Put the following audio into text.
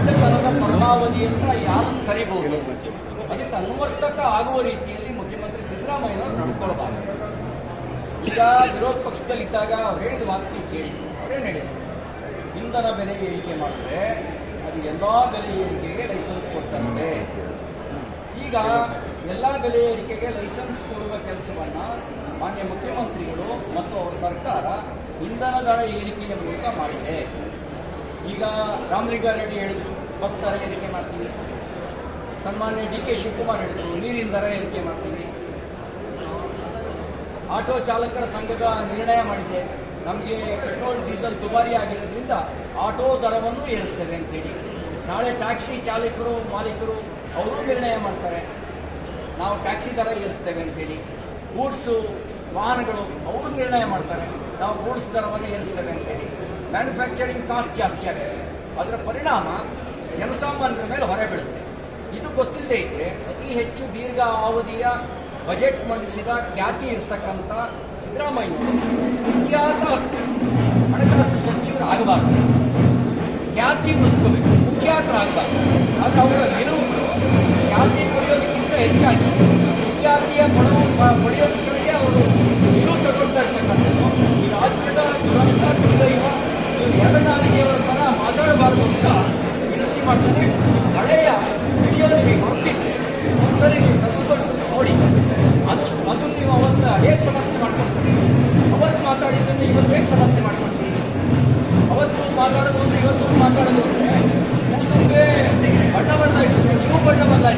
ದೊಡ್ಡತನದ ಅಂತ ಯಾರನ್ನು ಕರಿಬಹುದು? ಅದಕ್ಕೆ ಅನ್ವರ್ತಕ ಆಗುವ ರೀತಿಯಲ್ಲಿ ಮುಖ್ಯಮಂತ್ರಿ ಸಿದ್ದರಾಮಯ್ಯನವರು ನಡ್ಕೊಳ್ತಾರೆ ಈಗ ವಿರೋಧ ಪಕ್ಷದಲ್ಲಿದ್ದಾಗ ಅವ್ರು ಹೇಳಿದ ಮಾತು ಕೇಳಿ ಕೇಳಿದ್ರು. ಅವರೇನು ಹೇಳಿದ್ರು? ಇಂಧನ ಬೆಲೆ ಏರಿಕೆ ಮಾಡಿದ್ರೆ ಅದು ಎಲ್ಲ ಬೆಲೆ ಏರಿಕೆಗೆ ಲೈಸೆನ್ಸ್ ಕೊಡ್ತಂತೆ. ಈಗ ಎಲ್ಲ ಬೆಲೆ ಏರಿಕೆಗೆ ಲೈಸೆನ್ಸ್ ಕೊಡುವ ಕೆಲಸವನ್ನ ಮಾನ್ಯ ಮುಖ್ಯಮಂತ್ರಿಗಳು ಮತ್ತು ಅವರ ಸರ್ಕಾರ ಇಂಧನ ದರ ಏರಿಕೆಯ ಮೂಲಕ ಮಾಡಿದೆ. ಈಗ ರಾಮಲಿಂಗಾರೆಡ್ಡಿ ಹೇಳಿದ್ರು, ಬಸ್ ದರ ಏರಿಕೆ ಮಾಡ್ತೀವಿ. ಸನ್ಮಾನ್ಯ ಡಿ ಕೆ ಶಿವಕುಮಾರ್ ಹೇಳಿದ್ರು, ನೀರಿನ ದರ ಏರಿಕೆ ಮಾಡ್ತೀವಿ. ಆಟೋ ಚಾಲಕರ ಸಂಘದ ನಿರ್ಣಯ ಮಾಡಿದೆ. ನಮಗೆ ಪೆಟ್ರೋಲ್, ಡೀಸೆಲ್ ದುಬಾರಿ ಆಗಿರೋದ್ರಿಂದ ಆಟೋ ದರವನ್ನು ಏರಿಸ್ತೇವೆ ಅಂತೇಳಿ. ನಾಳೆ ಟ್ಯಾಕ್ಸಿ ಚಾಲಕರು, ಮಾಲೀಕರು ಅವರು ನಿರ್ಣಯ ಮಾಡ್ತಾರೆ. ನಾವು ಟ್ಯಾಕ್ಸಿ ದರ ಏರಿಸ್ತೇವೆ ಅಂತೇಳಿ. ಗೂಡ್ಸು ವಾಹನಗಳು, ಅವರು ನಿರ್ಣಯ ಮಾಡ್ತಾರೆ. ನಾವು ಗೂಡ್ಸ್ ದರವನ್ನು ಏರಿಸ್ತೇವೆ ಅಂತೇಳಿ. ಮ್ಯಾನುಫ್ಯಾಕ್ಚರಿಂಗ್ ಕಾಸ್ಟ್ ಜಾಸ್ತಿ ಆಗುತ್ತೆ ಅದರ ಪರಿಣಾಮ ಜನಸಾಮಾನ್ಯರ ಮೇಲೆ ಹೊರೆ ಬೀಳುತ್ತೆ. ಇದು ಗೊತ್ತಿಲ್ಲದೆ ಇದ್ರೆ ಅತಿ ಹೆಚ್ಚು ದೀರ್ಘ ಅವಧಿಯ ಬಜೆಟ್ ಮಂಡಿಸಿದ ಖ್ಯಾತಿ ಇರ್ತಕ್ಕಂಥ ಸಿದ್ದರಾಮಯ್ಯ ಮುಖ್ಯಾತ ಹಣಕಾಸು ಸಚಿವರು ಆಗಬಾರ್ದು. ಖ್ಯಾತಿ ಉಳಿಸ್ಕೋಬೇಕು ಮುಖ್ಯಾತರಾಗಬಾರ್ದು ಅದು ಅವರ ನಿಲುವು ಖ್ಯಾತಿ ಪಡೆಯೋದಕ್ಕಿಂತ ಹೆಚ್ಚಾಗಿ ಮುಖ್ಯಾತಿಯ ಪಡೆಯುವ ಪಡೆಯೋದಕ್ಕೆ ಅವರು ವಿನಂತಿ ಹಳೆಯ ವಿಡಿಯೋ ನಿಮಗೆ ಗೊತ್ತಿದ್ರೆ ಒಂದ್ಸರಿ ನೀವು ತರಿಸ್ಕೊಂಡು ನೋಡಿ. ಅದು ಅದು ನೀವು ಅವತ್ತು ಹೇಗೆ ಸಮರ್ಥನೆ ಮಾಡ್ಕೊಳ್ತೀರಿ. ಅವತ್ತು ಮಾತಾಡಿದ್ದನ್ನು ಇವತ್ತು ಹೇಗೆ ಸಮರ್ಥನೆ ಮಾಡ್ಕೊಳ್ತೀರಿ. ಅವತ್ತು ಮಾತಾಡೋದು ಅಂದ್ರೆ ಇವತ್ತು ಮಾತಾಡೋದು ಅಂದ್ರೆ ಕೂಸುಂಬೆ ಬಣ್ಣ ಬದಲಾಯಿಸುತ್ತೆ. ನೀವು ಬಣ್ಣ ಬದಲಾಯಿಸಬಾರ್ದು